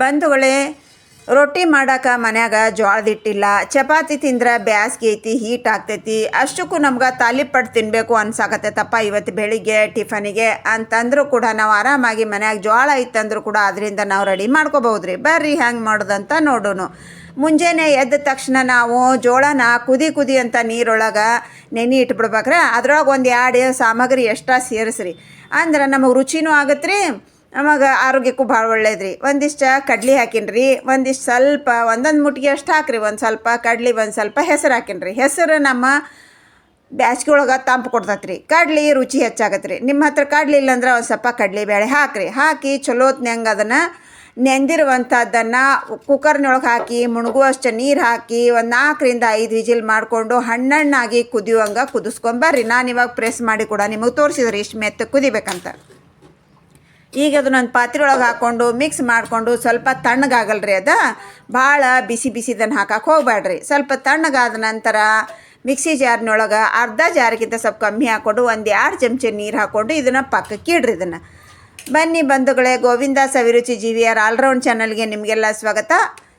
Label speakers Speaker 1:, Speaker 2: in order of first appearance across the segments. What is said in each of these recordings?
Speaker 1: ಬಂಧುಗಳೇ, ರೊಟ್ಟಿ ಮಾಡಕ್ಕೆ ಮನ್ಯಾಗ ಜೋಳದಿಟ್ಟಿಲ್ಲ ಚಪಾತಿ ತಿಂದ್ರೆ ಬ್ಯಾಸ್ಗೆ ಐತಿ, ಹೀಟ್ ಆಗ್ತೈತಿ, ಅಷ್ಟಕ್ಕೂ ನಮ್ಗೆ ತಾಲಿಪಟ್ಟು ತಿನ್ನಬೇಕು ಅನ್ಸಾಕತ್ತೈತಪ್ಪ ಇವತ್ತು ಬೆಳಿಗ್ಗೆ ಟಿಫನಿಗೆ. ಅಂತಂದ್ರೂ ಕೂಡ ನಾವು ಆರಾಮಾಗಿ ಮನ್ಯಾಗ ಜೋಳ ಇತ್ತಂದ್ರೂ ಕೂಡ ಅದರಿಂದ ನಾವು ರೆಡಿ ಮಾಡ್ಕೋಬಹುದ್ರಿ. ಬರ್ರಿ ಹೆಂಗೆ ಮಾಡೋದಂತ ನೋಡೋಣ ಮುಂಜಾನೆ ಎದ್ದ ತಕ್ಷಣ ನಾವು ಜೋಳನ ಕುದಿ ಕುದಿ ಅಂತ ನೀರೊಳಗೆ ನೆನೆ ಇಟ್ಬಿಡ್ಬೇಕ್ರೆ, ಅದ್ರೊಳಗೆ ಒಂದು ಎರಡು ಸಾಮಗ್ರಿ ಎಷ್ಟ ಸೇರಿಸ್ರಿ. ಅಂದ್ರೆ ನಮಗೆ ರುಚಿನೂ ಆಗತ್ತೆ ರೀ ನಮಗೆ ಆರೋಗ್ಯಕ್ಕೂ ಭಾಳ ಒಳ್ಳೇದು ರೀ ಒಂದಿಷ್ಟು ಕಡ್ಲಿ ಹಾಕಿನ್ರಿ, ಒಂದಿಷ್ಟು ಸ್ವಲ್ಪ, ಒಂದೊಂದು ಮುಟ್ಟಿಗೆ ಅಷ್ಟು ಹಾಕ್ರಿ, ಒಂದು ಸ್ವಲ್ಪ ಕಡ್ಲೆ, ಒಂದು ಸ್ವಲ್ಪ ಹೆಸರು ಹಾಕಿನ್ರಿ. ಹೆಸರು ನಮ್ಮ ಬ್ಯಾಸ್ಗೆ ಒಳಗೆ ತಂಪು ಕೊಡ್ತೈತೆ ರೀ ಕಡ್ಲಿ ರುಚಿ ಹೆಚ್ಚಾಗತ್ತೆ ರೀ ನಿಮ್ಮ ಹತ್ರ ಕಡ್ಲಿ ಇಲ್ಲಾಂದ್ರೆ ಒಂದು ಸ್ವಲ್ಪ ಕಡ್ಲಿ ಬೇಳೆ ಹಾಕಿರಿ. ಹಾಕಿ ಚಲೋ ಹೊತ್ನ್ಯಾಂಗ ಅದನ್ನು ನೆಂದಿರುವಂಥದ್ದನ್ನು ಕುಕ್ಕರ್ನೊಳಗೆ ಹಾಕಿ, ಮುಣಗುವಷ್ಟು ನೀರು ಹಾಕಿ, ಒಂದು ನಾಲ್ಕರಿಂದ ಐದು ವಿಜಿಲ್ ಮಾಡಿಕೊಂಡು ಹಣ್ಣಣ್ಣಾಗಿ ಕುದಿಯುವಂಗೆ ಕುದಿಸ್ಕೊಂಬರ್ರಿ. ನಾನು ಇವಾಗ ಪ್ರೆಸ್ ಮಾಡಿ ಕೂಡ ನಿಮಗೆ ತೋರಿಸಿದ್ರಿ ಇಷ್ಟು ಮೆತ್ತ ಕುದಿಬೇಕಂತ. ಈಗ ಅದನ್ನೊಂದು ಪಾತ್ರೆ ಒಳಗೆ ಹಾಕ್ಕೊಂಡು ಮಿಕ್ಸ್ ಮಾಡಿಕೊಂಡು ಸ್ವಲ್ಪ ತಣ್ಣಗಾಗಲ್ರಿ ಅದು? ಭಾಳ ಬಿಸಿ ಬಿಸಿದನ್ನು ಹಾಕಕ್ಕೆ ಹೋಗ್ಬೇಡ್ರಿ ಸ್ವಲ್ಪ ತಣ್ಣಗಾದ ನಂತರ ಮಿಕ್ಸಿ ಜಾರ್ನೊಳಗೆ ಅರ್ಧ ಜಾರಿಗಿಂತ ಸ್ವಲ್ಪ ಕಮ್ಮಿ ಹಾಕ್ಕೊಂಡು ಒಂದು ಎರಡು ಚಮಚ ನೀರು ಹಾಕ್ಕೊಂಡು ಇದನ್ನು ಪಕ್ಕಕ್ಕೆ ಇಡ್ರಿ ಇದನ್ನು. ಬನ್ನಿ ಬಂಧುಗಳೇ, Govinda Saviruchi G V R all round ಚಾನಲ್ಗೆ ನಿಮಗೆಲ್ಲ ಸ್ವಾಗತ.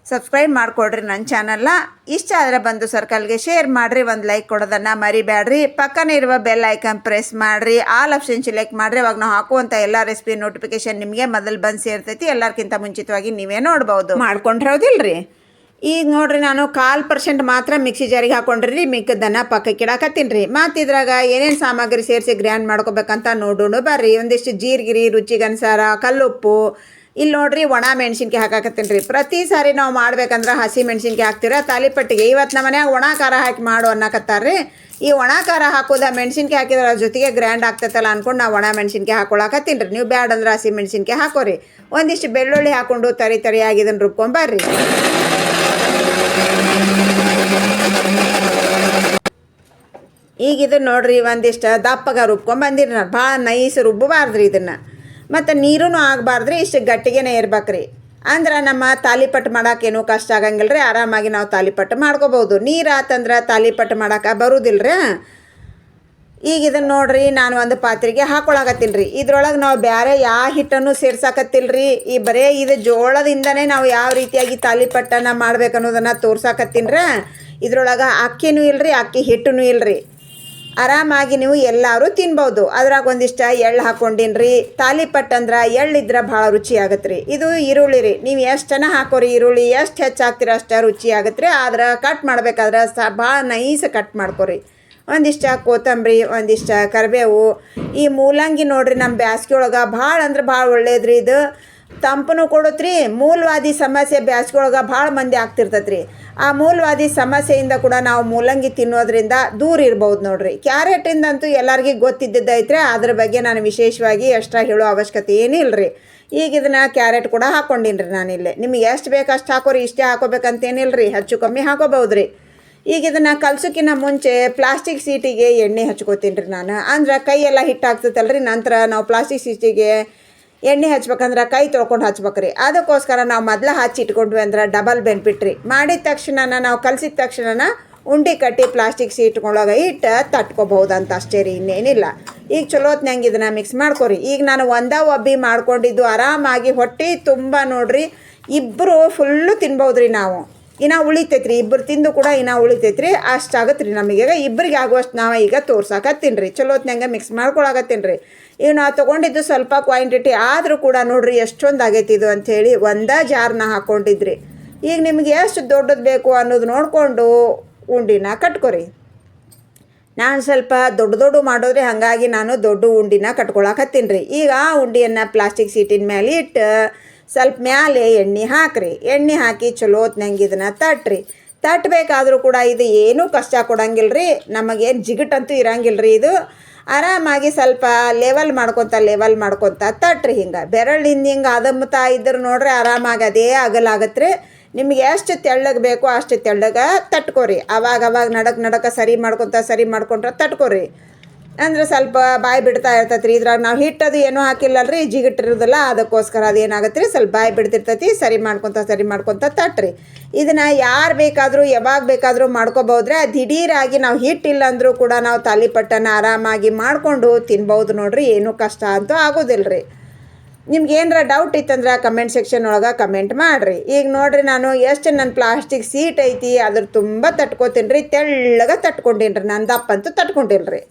Speaker 1: ಸಬ್ಸ್ಕ್ರೈಬ್ ಮಾಡಿಕೊಡ್ರಿ ನನ್ನ ಚಾನಲ್ನ ಇಷ್ಟ ಆದರೆ ಬಂದು ಸರ್ಕಲ್ಗೆ ಶೇರ್ ಮಾಡಿರಿ ಒಂದು ಲೈಕ್ ಕೊಡೋದನ್ನು ಮರಿಬೇಡ್ರಿ ಪಕ್ಕನೇ ಇರುವ ಬೆಲ್ ಐಕನ್ ಪ್ರೆಸ್ ಮಾಡಿರಿ. ಆಲ್ ಆಪ್ಷನ್ ಸೆಲೆಕ್ಟ್ ಮಾಡಿರಿ. ಅವಾಗ ನಾವು ಹಾಕುವಂಥ ಎಲ್ಲ ರೆಸಿಪಿ ನೋಟಿಫಿಕೇಶನ್ ನಿಮಗೆ ಮೊದಲು ಬಂದು ಸೇರ್ತೈತಿ. ಎಲ್ಲರಿಗಿಂತ ಮುಂಚಿತವಾಗಿ ನೀವೇ ನೋಡ್ಬೋದು. ಮಾಡ್ಕೊಂಡಿರೋದಿಲ್ಲರಿ ಈಗ ನೋಡ್ರಿ ನಾನು ಕಾಲು ಪರ್ಸೆಂಟ್ ಮಾತ್ರ ಮಿಕ್ಸಿ ಜಾರಿಗೆ ಹಾಕೊಂಡ್ರಿ. ಮಿಕ್ಕದನ್ನು ಪಕ್ಕಕ್ಕೆ ಇಡಾಕತ್ತೀನಿ ರೀ. ಮತ್ತಿದ್ರಾಗ ಏನೇನು ಸಾಮಗ್ರಿ ಸೇರಿಸಿ ಗ್ರ್ಯಾಂಡ್ ಮಾಡ್ಕೋಬೇಕಂತ ನೋಡೋಣ ಬರ್ರಿ. ಒಂದಿಷ್ಟು ಜೀರಿಗಿರಿ ರುಚಿಗನುಸಾರ ಕಲ್ಲುಪ್ಪು ಇಲ್ಲಿ ನೋಡ್ರಿ ಒಣ ಮೆಣಸಿನ್ಕಾಯಿ ಹಾಕಾಕತ್ತೀನಿ ರೀ ಪ್ರತಿ ಸಾರಿ ನಾವು ಮಾಡ್ಬೇಕಂದ್ರೆ ಹಸಿ ಮೆಣಸಿನ್ಕಾಯಿ ಹಾಕ್ತೀರ, ತಾಲಿಪಟ್ಟಿಗೆ. ಇವತ್ತು ನಮ್ಮ ಮನ್ಯಾಗ ಒಣ ಖಾರ ಹಾಕಿ ಮಾಡು ಅನ್ನಕತ್ತಾರ್ರಿ. ಈ ಒಣ ಖಾರ ಹಾಕೋದ ಮೆಣಸಿನ್ಕಾಯಿ ಹಾಕಿದ್ರೆ ಜೊತೆಗೆ ಗ್ರ್ಯಾಂಡ್ ಆಗ್ತೈತಲ್ಲ ಅನ್ಕೊಂಡು ನಾವು ಒಣ ಮೆಣಸಿನ್ಕಾಯಿ ಹಾಕೊಳಕತ್ತೀನಿ ರೀ ನೀವು ಬ್ಯಾಡ ಅಂದ್ರೆ ಹಸಿ ಮೆಣಸಿನ್ಕಾಯಿ ಹಾಕೋರಿ. ಒಂದಿಷ್ಟು ಬೆಳ್ಳುಳ್ಳಿ ಹಾಕೊಂಡು ತರಿ ತರಿಯಾಗಿ ಇದನ್ನು ರುಬ್ಕೊಂಬರ್ರಿ. ಈಗ ಇದನ್ನ ನೋಡ್ರಿ ಒಂದಿಷ್ಟು ದಪ್ಪಗ ರುಬ್ಕೊಂಬಂದಿರಿ ನಾನು ಭಾಳ ನೈಸ್ ರುಬ್ಬಬಾರ್ದ್ರಿ ಇದನ್ನು. ಮತ್ತು ನೀರೂ ಆಗಬಾರ್ದ್ರಿ, ಇಷ್ಟು ಗಟ್ಟಿಗೆನೇ ಇರ್ಬೇಕ್ರಿ. ಅಂದ್ರೆ ನಮ್ಮ ತಾಲಿಪಟ್ಟು ಮಾಡೋಕ್ಕೇನು ಕಷ್ಟ ಆಗಂಗಿಲ್ಲ ರೀ ಆರಾಮಾಗಿ ನಾವು ತಾಲಿಪಟ್ಟು ಮಾಡ್ಕೋಬೋದು. ನೀರು ಆತಂದ್ರೆ ತಾಲಿಪಟ್ಟು ಮಾಡೋಕೆ ರೀ ಈಗ ಇದನ್ನು ನೋಡ್ರಿ, ನಾನು ಒಂದು ಪಾತ್ರೆಗೆ ಹಾಕೊಳಕತ್ತೀನಿ ರೀ ಇದ್ರೊಳಗೆ ನಾವು ಬೇರೆ ಯಾವ ಹಿಟ್ಟನ್ನು ಸೇರ್ಸಾಕತ್ತಿಲ್ಲ ಈ ಬರೇ ಇದು ಜೋಳದಿಂದನೇ ನಾವು ಯಾವ ರೀತಿಯಾಗಿ ತಾಲಿಪಟ್ಟನ್ನು ಮಾಡ್ಬೇಕು ಅನ್ನೋದನ್ನು ತೋರ್ಸಾಕತ್ತೀನಿ ರೀ ಇದ್ರೊಳಗೆ ಅಕ್ಕಿನೂ ಇಲ್ರಿ, ಅಕ್ಕಿ ಹಿಟ್ಟೂ ಇಲ್ರಿ. ಆರಾಮಾಗಿ ನೀವು ಎಲ್ಲರೂ ತಿನ್ಬೋದು. ಅದ್ರಾಗ ಒಂದಿಷ್ಟು ಎಳ್ಳು ಹಾಕೊಂಡಿನ್ರಿ. ತಾಲಿಪಟ್ ತಾಲಿಪಟ್ಟು ಅಂದ್ರೆ ಎಳ್ಳಿದ್ರೆ ಭಾಳ ರುಚಿ ಆಗತ್ತೆ ಇದು ಈರುಳ್ಳಿ ರೀ. ನೀವು ಎಷ್ಟು ಜನ ಹಾಕೋರಿ ಈರುಳ್ಳಿ, ಎಷ್ಟು ಹೆಚ್ಚು ಹಾಕ್ತೀರ ಅಷ್ಟು ರುಚಿ ಆಗತ್ತೆ ರೀ ಆದ್ರೆ ಕಟ್ ಮಾಡ್ಬೇಕಾದ್ರೆ ಸ ಭಾಳ ನೈಸ್ ಕಟ್ ಮಾಡ್ಕೊರಿ. ಒಂದಿಷ್ಟ ಕೊತ್ತಂಬರಿ, ಒಂದಿಷ್ಟ ಕರಿಬೇವು. ಈ ಮೂಲಂಗಿ ನೋಡ್ರಿ ನಮ್ಮ ಬ್ಯಾಸ್ಗೆ ಒಳಗೆ ಭಾಳ ಅಂದ್ರೆ ಭಾಳ ಒಳ್ಳೇದ್ರಿ ಇದು. ತಂಪನು ರೀ ಮೂಲವಾದಿ ಸಮಸ್ಯೆ ಬ್ಯಾಸ್ಗೊಳಗೆ ಭಾಳ ಮಂದಿ ಆಗ್ತಿರ್ತೈತೆ ರೀ ಆ ಮೂಲವಾದಿ ಸಮಸ್ಯೆಯಿಂದ ಕೂಡ ನಾವು ಮೂಲಂಗಿ ತಿನ್ನೋದ್ರಿಂದ ದೂರ ಇರ್ಬೋದು ನೋಡ್ರಿ. ಕ್ಯಾರೆಟಿಂದಂತೂ ಎಲ್ಲರಿಗೂ ಗೊತ್ತಿದ್ದೈತ್ರಿ ಅದ್ರ ಬಗ್ಗೆ ನಾನು ವಿಶೇಷವಾಗಿ ಎಕ್ಸ್ಟ್ರಾ ಹೇಳೋ ಅವಶ್ಯಕತೆ ಏನಿಲ್ಲ ರೀ ಈಗ ಇದನ್ನ ಕ್ಯಾರೆಟ್ ಕೂಡ ಹಾಕ್ಕೊಂಡಿನ್ರಿ ನಾನಿಲ್ಲಿ ನಿಮಗೆ ಎಷ್ಟು ಬೇಕು ಅಷ್ಟು ಹಾಕೋರಿ, ಇಷ್ಟೇ ಹಾಕೋಬೇಕಂತೇನಿಲ್ಲ ರೀ ಹೆಚ್ಚು ಕಮ್ಮಿ ಹಾಕೋಬಹುದು ರೀ ಈಗ ಇದನ್ನು ಕಲ್ಸೋಕ್ಕಿಂತ ಮುಂಚೆ ಪ್ಲಾಸ್ಟಿಕ್ ಸೀಟಿಗೆ ಎಣ್ಣೆ ಹಚ್ಕೋತೀನಿ ರೀ ನಾನು. ಅಂದ್ರೆ ಕೈಯೆಲ್ಲ ಹಿಟ್ಟಾಗ್ತೈತಲ್ರಿ. ನಂತರ ನಾವು ಪ್ಲಾಸ್ಟಿಕ್ ಸೀಟಿಗೆ ಎಣ್ಣೆ ಹಚ್ಬೇಕಂದ್ರೆ ಕೈ ತೊಳ್ಕೊಂಡು ಹಚ್ಬೇಕ್ರಿ. ಅದಕ್ಕೋಸ್ಕರ ನಾವು ಮೊದಲ ಹಚ್ಚಿ ಇಟ್ಕೊಂಡ್ವಿ ಅಂದ್ರೆ ಡಬಲ್ ಬೆನಿಫಿಟ್ ರೀ ಮಾಡಿದ ತಕ್ಷಣ ನಾವು ಕಲಸಿದ ತಕ್ಷಣ ಉಂಡೆ ಕಟ್ಟಿ ಪ್ಲಾಸ್ಟಿಕ್ ಸೀಟ್ಗಳೊಳಗೆ ಇಟ್ಟು ತಟ್ಕೋಬಹುದಂತ ಅಷ್ಟೇ ರೀ, ಇನ್ನೇನಿಲ್ಲ. ಈಗ ಚಲೋತ್ನಂಗೆ ಇದನ್ನು ಮಿಕ್ಸ್ ಮಾಡ್ಕೊರಿ. ಈಗ ನಾನು ಒಂದ ಒಬ್ಬಿ ಮಾಡ್ಕೊಂಡಿದ್ದು ಆರಾಮಾಗಿ ಹೊಟ್ಟೆ ತುಂಬ ನೋಡ್ರಿ ಇಬ್ಬರು ಫುಲ್ಲು ತಿನ್ಬೋದ್ರಿ ನಾವು. ಇನ್ನು ಉಳಿತೈತ್ರಿ ಇಬ್ಬರು ತಿಂದು ಕೂಡ ಇನ್ನು ಉಳಿತೈತ್ರಿ. ಅಷ್ಟಾಗತ್ತೆ ರೀ ನಮಗೀಗ. ಇಬ್ಬರಿಗೆ ಆಗುವಷ್ಟು ನಾವು ಈಗ ತೋರ್ಸಾಕತ್ತೀನಿ ರೀ ಚಲೋತ್ನಂಗೆ ಮಿಕ್ಸ್ ಮಾಡ್ಕೊಳಕತ್ತೀನಿ ರೀ ಈಗ ನಾವು ತೊಗೊಂಡಿದ್ದು ಸ್ವಲ್ಪ ಕ್ವಾಂಟಿಟಿ ಆದರೂ ಕೂಡ ನೋಡ್ರಿ ಎಷ್ಟೊಂದು ಆಗೈತಿ ಇದು ಅಂಥೇಳಿ ಒಂದೇ ಜಾರ್ನ ಹಾಕ್ಕೊಂಡಿದ್ರಿ ಈಗ ನಿಮ್ಗೆ ಎಷ್ಟು ದೊಡ್ಡದು ಬೇಕು ಅನ್ನೋದು ನೋಡಿಕೊಂಡು ಉಂಡಿನ ಕಟ್ಕೊರಿ. ನಾನು ಸ್ವಲ್ಪ ದೊಡ್ಡ ದೊಡ್ಡ ಮಾಡೋದ್ರೆ ಹಾಗಾಗಿ ನಾನು ದೊಡ್ಡ ಉಂಡಿನ ಕಟ್ಕೊಳಕತ್ತೀನಿ ರೀ. ಈಗ ಆ ಉಂಡಿಯನ್ನು ಪ್ಲಾಸ್ಟಿಕ್ ಸೀಟಿನ ಮೇಲೆ ಇಟ್ಟು ಸ್ವಲ್ಪ ಮ್ಯಾಲೆ ಎಣ್ಣೆ ಹಾಕ್ರಿ. ಎಣ್ಣೆ ಹಾಕಿ ಚಲೋ ಹೊತ್ನಂಗೆ ಇದನ್ನು ತಟ್ರಿ. ತಟ್ಟಬೇಕಾದ್ರೂ ಕೂಡ ಇದು ಏನೂ ಕಷ್ಟ ಕೊಡಂಗಿಲ್ಲ ರೀ ನಮಗೇನು ಜಿಗಟಂತೂ ಇರಂಗಿಲ್ಲ ರೀ ಇದು. ಆರಾಮಾಗಿ ಸ್ವಲ್ಪ ಲೆವೆಲ್ ಮಾಡ್ಕೊತ ಲೆವೆಲ್ ಮಾಡ್ಕೊತ, ತಟ್ರಿ ಹಿಂಗೆ. ಬೆರಳು ಹಿಂದೆ ಹಿಂಗೆ ಅದಮ್ಮತಾ ಇದ್ರೆ ನೋಡ್ರಿ ಆರಾಮಾಗಿ ಅದೇ ಅಗಲಾಗತ್ತೆ ರೀ ನಿಮ್ಗೆ ಎಷ್ಟು ತೆಳ್ಳಗೆ ಬೇಕೋ ಅಷ್ಟು ತೆಳ್ಳಗೆ ತಟ್ಕೊರಿ. ಅವಾಗ ಅವಾಗ ನಡಕ್ ನಡಕ ಸರಿ ಮಾಡ್ಕೊತ, ಸರಿ ಮಾಡ್ಕೊಂಡ್ರೆ ತಟ್ಕೊರಿ. ಅಂದ್ರೆ ಸ್ವಲ್ಪ ಬಾಯಿ ಬಿಡ್ತಾ ಇರ್ತೈತೆ ರೀ ಇದ್ರಾಗ ನಾವು ಹಿಟ್ಟದು ಏನೂ ಹಾಕಿಲ್ಲಲ್ರಿ, ಜಿಗಿಟ್ಟಿರೋದಿಲ್ಲ ಅದಕ್ಕೋಸ್ಕರ ಅದು ಏನಾಗತ್ತೆ ರೀ ಸ್ವಲ್ಪ ಬಾಯಿ ಬಿಡ್ತಿರ್ತೈತಿ, ಸರಿ ಮಾಡ್ಕೊತ ಸರಿ ಮಾಡ್ಕೊತ ತಟ್ರಿ. ಇದನ್ನು ಯಾರು ಬೇಕಾದರೂ, ಯಾವಾಗ ಬೇಕಾದರೂ ಮಾಡ್ಕೋಬೋದ್ರೆ ದಿಢೀರಾಗಿ ನಾವು ಹಿಟ್ಟಿಲ್ಲ ಅಂದರೂ ಕೂಡ ನಾವು ತಾಲಿಪಟ್ಟನ ಆರಾಮಾಗಿ ಮಾಡಿಕೊಂಡು ತಿನ್ಬೋದು ನೋಡ್ರಿ, ಏನೂ ಕಷ್ಟ ಅಂತೂ ಆಗೋದಿಲ್ಲ ರೀ ನಿಮ್ಗೆ ಏನಾರ ಡೌಟ್ ಇತ್ತಂದ್ರೆ ಕಮೆಂಟ್ ಸೆಕ್ಷನ್ ಒಳಗೆ ಕಮೆಂಟ್ ಮಾಡಿರಿ. ಈಗ ನೋಡ್ರಿ ನಾನು ಎಷ್ಟು ನನ್ನ ಪ್ಲಾಸ್ಟಿಕ್ ಸೀಟ್ ಐತಿ, ಅದ್ರ ತುಂಬ ತಟ್ಕೋತೀನಿ ರೀ ತೆಳ್ಳಗೆ ತಟ್ಕೊಂಡೀನಿ ರೀ ನಾನು ದಪ್ಪ ಅಂತೂ ತಟ್ಕೊಂಡಿಲ್ಲ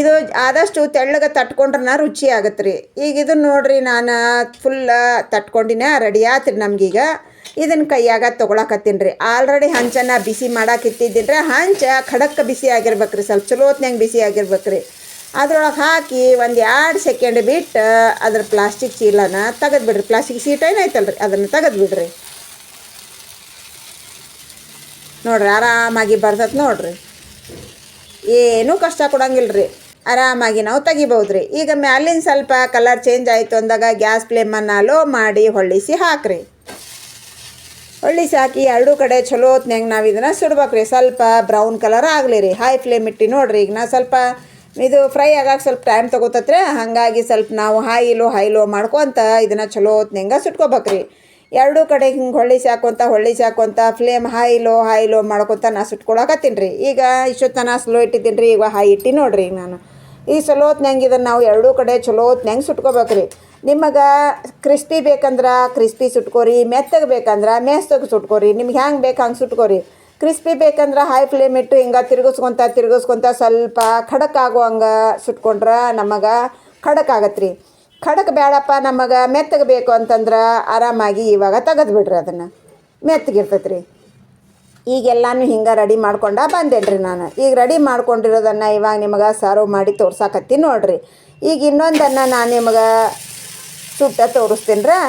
Speaker 1: ಇದು ಆದಷ್ಟು ತೆಳ್ಳಗೆ ತಟ್ಕೊಂಡ್ರೆ ರುಚಿ ಆಗತ್ತೆ ರೀ ಈಗ ಇದು ನೋಡ್ರಿ ನಾನು ಫುಲ್ಲ ತಟ್ಕೊಂಡಿನ ರೆಡಿ ಆತ್ರಿ ನಮಗೀಗ. ಇದನ್ನು ಕೈಯಾಗ ತೊಗೊಳಕತ್ತೀನಿ ರೀ ಆಲ್ರೆಡಿ ಹಂಚನ್ನು ಬಿಸಿ ಮಾಡಾಕಿತ್ತಿದ್ದೀನಿ ರೀ ಹಂಚ ಖಡಕ್ಕೆ ಬಿಸಿ ಆಗಿರ್ಬೇಕ್ರಿ, ಸ್ವಲ್ಪ ಚಲೋ ಹೊತ್ನಾಗ ಬಿಸಿ ಆಗಿರ್ಬೇಕ್ರಿ. ಅದ್ರೊಳಗೆ ಹಾಕಿ ಒಂದು ಎರಡು ಸೆಕೆಂಡ್ ಬಿಟ್ಟು ಅದ್ರ ಪ್ಲಾಸ್ಟಿಕ್ ಚೀಲನ ತೆಗೆದು ಬಿಡ್ರಿ ಪ್ಲಾಸ್ಟಿಕ್ ಸೀಟ್ ಏನೈತಲ್ಲ ರೀ ಅದನ್ನು ತೆಗೆದು ಬಿಡ್ರಿ ನೋಡ್ರಿ ಆರಾಮಾಗಿ ಬರ್ತೈತೆ ನೋಡ್ರಿ. ಏನೂ ಕಷ್ಟ ಕೊಡಂಗಿಲ್ಲ ರೀ ಆರಾಮಾಗಿ ನಾವು ತೆಗಿಬೋದು ರೀ ಈಗ ಮ್ಯಾಲಿನ ಸ್ವಲ್ಪ ಕಲರ್ ಚೇಂಜ್ ಆಯಿತು ಅಂದಾಗ ಗ್ಯಾಸ್ ಫ್ಲೇಮನ್ನು ಲೋ ಮಾಡಿ ಹೊಳ್ಳಿಸಿ ಹಾಕ್ರಿ. ಹೊಳ್ಳಿಸಿ ಹಾಕಿ ಎರಡೂ ಕಡೆ ಚಲೋ ಹೊತ್ನಾಗ ನಾವು ಇದನ್ನು ಸುಡ್ಬೇಕ್ರಿ. ಸ್ವಲ್ಪ ಬ್ರೌನ್ ಕಲರ್ ಆಗಲಿ ರೀ. ಹೈ ಫ್ಲೇಮ್ ಇಟ್ಟು ನೋಡ್ರಿ. ಈಗ ನಾ ಸ್ವಲ್ಪ ಇದು ಫ್ರೈ ಆಗಕ್ಕೆ ಸ್ವಲ್ಪ ಟೈಮ್ ತೊಗೋತತ್ರೆ ಹಾಗಾಗಿ ಸ್ವಲ್ಪ ನಾವು ಹೈ ಲೋ ಹೈ ಲೋ ಮಾಡ್ಕೊತ ಇದನ್ನು ಚಲೋ ಹೊತ್ನಾಗ ಸುಟ್ಕೋಬೇಕು ರೀ ಎರಡೂ ಕಡೆ ಹಿಂಗೆ ಹೊಳ್ಳಿ ಸಾಕೊಂತ ಹೊಳ್ಳಿ ಸಾಕೊಂತ flame high low high low ಮಾಡ್ಕೊತ ನಾ ಸುಟ್ಕೊಳಕತ್ತೀನಿ ರೀ. ಈಗ ಇಷ್ಟೊತ್ತನ ಸ್ಲೋ ಇಟ್ಟಿದ್ದೀನಿ ರೀ ಈಗ ಹೈ ಇಟ್ಟು ನೋಡಿರಿ ನಾನು. ಈ ಚಲೋ ಹೊತ್ನಂಗೆ ಇದನ್ನು ನಾವು ಎರಡೂ ಕಡೆ ಚಲೋ ಹೊತ್ನ್ಯಾಗ ಸುಟ್ಕೋಬೇಕು ರೀ. ನಿಮಗೆ ಕ್ರಿಸ್ಪಿ ಬೇಕಂದ್ರೆ ಕ್ರಿಸ್ಪಿ ಸುಟ್ಕೋರಿ, ಮೆತ್ತಗೆ ಬೇಕಂದ್ರೆ ಮೆಸ್ತಗೆ ಸುಟ್ಕೋರಿ, ನಿಮ್ಗೆ ಹೆಂಗೆ ಬೇಕು ಹಂಗೆ ಸುಟ್ಕೋರಿ. ಕ್ರಿಸ್ಪಿ ಬೇಕಂದ್ರೆ ಹೈ ಫ್ಲೇಮ್ ಇಟ್ಟು ಹಿಂಗೆ ತಿರುಗಿಸ್ಕೊತ, ತಿರ್ಗಿಸ್ಕೊತ ಸ್ವಲ್ಪ ಖಡಕ್ ಆಗೋ ಹಂಗೆ ಸುಟ್ಕೊಂಡ್ರೆ ನಮಗೆ ಖಡಕ್ ಆಗತ್ತೆ ರೀ ಖಡಕ್ ಬೇಡಪ್ಪ ನಮಗೆ ಮೆತ್ತಗೆ ಬೇಕು ಅಂತಂದ್ರೆ ಆರಾಮಾಗಿ ಇವಾಗ ತೆಗೆದು ಬಿಡ್ರಿ ಅದನ್ನು. ಮೆತ್ತಗಿರ್ತೈತೆ ರೀ ಈಗೆಲ್ಲಾನು ಹಿಂಗೆ ರೆಡಿ ಮಾಡ್ಕೊಂಡ ಬಂದೇನಿ ರೀ ನಾನು. ಈಗ ರೆಡಿ ಮಾಡ್ಕೊಂಡಿರೋದನ್ನು ಇವಾಗ ನಿಮಗೆ ಸರ್ವ್ ಮಾಡಿ ತೋರ್ಸಾಕತ್ತೀನಿ ನೋಡ್ರಿ. ಈಗ ಇನ್ನೊಂದನ್ನು ನಾನು ನಿಮಗೆ ಸುಟ್ಟ ತೋರಿಸ್ತೀನಿ ರೀ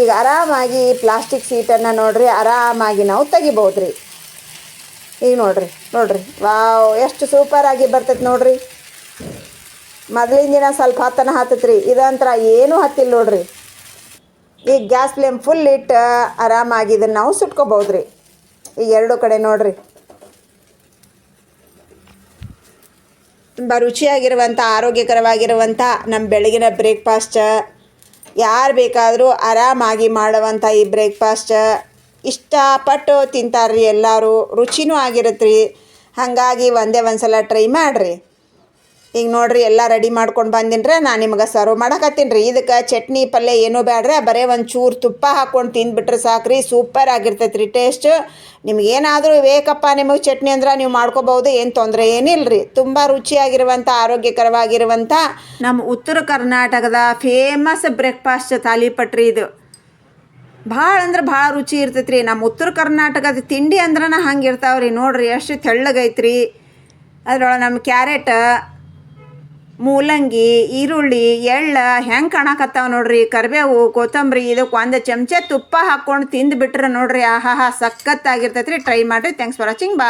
Speaker 1: ಈಗ ಆರಾಮಾಗಿ ಪ್ಲಾಸ್ಟಿಕ್ ಸೀಟನ್ನು ನೋಡ್ರಿ, ಆರಾಮಾಗಿ ನಾವು ತೆಗಿಬೋದು ರೀ ಈಗ ನೋಡ್ರಿ ನೋಡ್ರಿ. ವಾವ್, ಎಷ್ಟು ಸೂಪರಾಗಿ ಬರ್ತೈತೆ ನೋಡ್ರಿ. ಮೊದಲಿನ ದಿನ ಸ್ವಲ್ಪ ಹತ್ತನ ಹತ್ತತ್ರಿ. ಇದಂತ್ರ ಏನೂ ಹತ್ತಿಲ್ಲ ನೋಡ್ರಿ. ಈಗ ಗ್ಯಾಸ್ ಫ್ಲೇಮ್ ಫುಲ್ ಇಟ್ಟು ಆರಾಮಾಗಿ ಇದನ್ನು ನಾವು ಸುಟ್ಕೋಬೋದು ರೀ ಈಗ ಎರಡು ಕಡೆ ನೋಡ್ರಿ. ತುಂಬ ರುಚಿಯಾಗಿರುವಂಥ ಆರೋಗ್ಯಕರವಾಗಿರುವಂಥ ನಮ್ಮ ಬೆಳಗಿನ ಬ್ರೇಕ್ಫಾಸ್ಟ್ ಯಾರು ಬೇಕಾದರೂ ಆರಾಮಾಗಿ ಮಾಡುವಂಥ ಈ ಬ್ರೇಕ್ಫಾಸ್ಟ್ ಇಷ್ಟಪಟ್ಟು ತಿಂತಾರ್ರಿ ಎಲ್ಲರೂ. ರುಚಿನೂ ಆಗಿರುತ್ತೆ ರೀ ಹಾಗಾಗಿ ಒಂದೇ ಒಂದು ಸಲ ಟ್ರೈ ಮಾಡಿರಿ. ಈಗ ನೋಡ್ರಿ ಎಲ್ಲ ರೆಡಿ ಮಾಡ್ಕೊಂಡು ಬಂದಿನ್ರೆ ನಾನು ನಿಮ್ಗೆ ಸರ್ವ್ ಮಾಡಕತ್ತೀನಿ ಇದಕ್ಕೆ ಚಟ್ನಿ ಪಲ್ಯ ಏನೂ ಬೇಡ್ರಿ ಬರೇ ಒಂದು ಚೂರು ತುಪ್ಪ ಹಾಕ್ಕೊಂಡು ತಿಂದ್ಬಿಟ್ರೆ ಸಾಕ್ರಿ ಸೂಪರ್ ಆಗಿರ್ತೈತೆ ರೀ ಟೇಸ್ಟ್ ನಿಮ್ಗೇನಾದರೂ ಬೇಕಪ್ಪ ನಿಮಗೆ ಚಟ್ನಿ ಅಂದ್ರೆ ನೀವು ಮಾಡ್ಕೋಬಹುದು, ಏನು ತೊಂದರೆ ಏನಿಲ್ಲ ರೀ ತುಂಬ ರುಚಿಯಾಗಿರುವಂಥ ಆರೋಗ್ಯಕರವಾಗಿರುವಂಥ ನಮ್ಮ ಉತ್ತರ ಕರ್ನಾಟಕದ ಫೇಮಸ್ ಬ್ರೇಕ್ಫಾಸ್ಟ್ ತಾಲಿಪಟ್ರಿ ಇದು. ಭಾಳ ಅಂದ್ರೆ ಭಾಳ ರುಚಿ ಇರ್ತೈತೆ ರೀ ನಮ್ಮ ಉತ್ತರ ಕರ್ನಾಟಕದ ತಿಂಡಿ ಅಂದ್ರೆ ಹಂಗೆ ಇರ್ತಾವ್ರಿ. ನೋಡ್ರಿ ಎಷ್ಟು ತೆಳ್ಳಗೈತ್ರಿ. ಅದರೊಳಗೆ ನಮ್ಮ ಕ್ಯಾರೆಟ್ ಮೂಲಂಗಿ, ಈರುಳ್ಳಿ, ಎಳ್ಳ ಹೆಂಗೆ ಕಾಣಕತ್ತಾವ ನೋಡ್ರಿ? ಕರಿಬೇವು, ಕೊತ್ತಂಬರಿ, ಇದಕ್ಕೆ ಒಂದು ಚಮಚ ತುಪ್ಪ ಹಾಕ್ಕೊಂಡು ತಿಂದು ಬಿಟ್ರೆ ನೋಡ್ರಿ ಆಹಾ ಸಖತ್ತಾಗಿರ್ತೈತೆ ರೀ ಟ್ರೈ ಮಾಡಿರಿ. ಥ್ಯಾಂಕ್ಸ್ ಫಾರ್ ವಾಚಿಂಗ್ ಬಾ